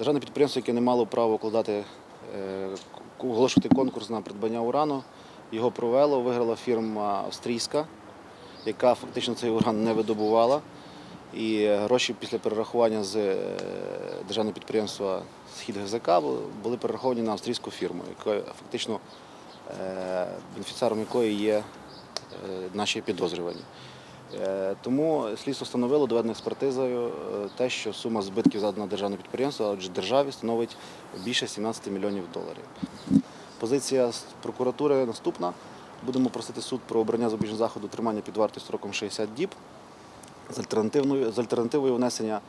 Державне підприємство, яке не мало права укладати, е, оголошувати конкурс на придбання урану, його провело, виграла фірма австрійська, яка фактично цей уран не видобувала. І гроші після перерахування з е, державного підприємства Схід ГЗК були перераховані на австрійську фірму, яка фактично е, бенефіціаром якої є е, наші підозрювані. Е, Тому слідство встановило доведено експертизою е, те, що сума збитків задана державне підприємство, а отже державі становить більше 17 мільйонів доларів. Позиція прокуратури наступна. Будемо просити суд про обрання запобіжного заходу тримання під вартою строком 60 діб з альтернативою внесення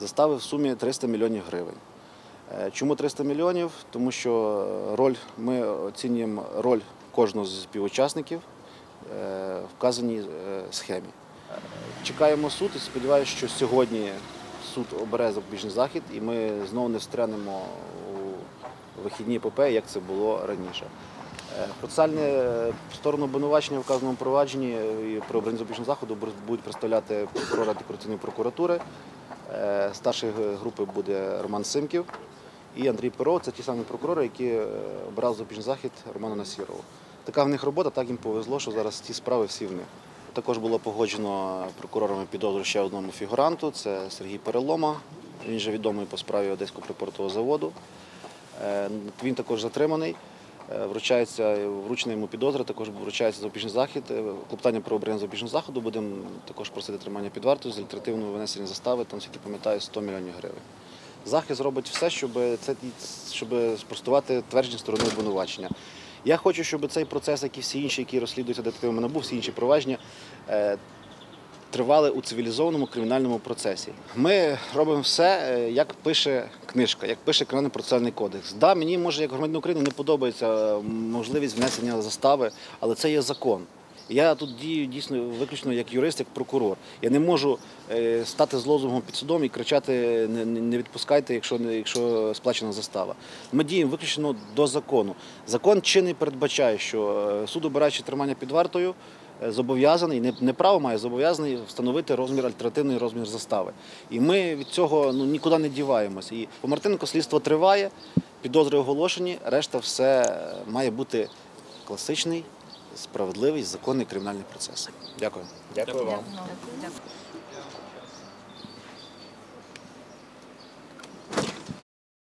застави в сумі 300 мільйонів гривень. Е, Чому 300 мільйонів? Тому що роль, ми оцінюємо роль кожного з співучасників вказаній схемі. Чекаємо суд і сподіваюся, що сьогодні суд обере запобіжний захід і ми знову не встрянемо у вихідні епопеї, як це було раніше. Е, е, сторону обвинувачення в вказаному провадженні е, і при обранні запобіжного заходу будуть представляти прокурор антикорупційної прокуратури. Е, Старший г- групи буде Роман Симків і Андрій Перо. Це ті самі прокурори, які обирали запобіжний захід Романа Насірова. Така в них робота, так їм повезло, що зараз ці справи всі в них. Також було погоджено прокурорами підозру ще одному фігуранту. Це Сергій Перелома. Він же відомий по справі Одеського припортового заводу. Е, Він також затриманий. Е, Вручається вручена йому підозра, також вручається запобіжний захід. Е, Клопотання про обрання запобіжного заходу будемо також просити тримання під вартою з альтернативного винесення застави, там, скільки пам'ятаю, 100 мільйонів гривень. Захист зробить все, щоб, це, щоб спростувати твердження сторони обвинувачення. Я хочу, щоб цей процес, як і всі інші, які розслідуються детективами НАБУ, всі інші провадження, е, тривали у цивілізованому кримінальному процесі. Ми робимо все, е, як пише книжка, як пише Кримінальний процесуальний кодекс. Да, мені може, як громадянин України, не подобається е, можливість внесення застави, але це є закон. Я тут дію дійсно виключно як юрист, як прокурор. Я не можу е, стати з лозунгом під судом і кричати не, відпускайте, якщо якщо сплачена застава. Ми діємо виключно до закону. Закон чинний передбачає, що е, суд, обираючи тримання під вартою, е, зобов'язаний, не, право має, зобов'язаний встановити розмір альтернативний розмір застави. І ми від цього ну, нікуди не діваємося. І по Мартинку слідство триває, підозри оголошені, решта все має бути класичний, справедливий, законний кримінальний процес. Дякую. Дякую вам. Дякую.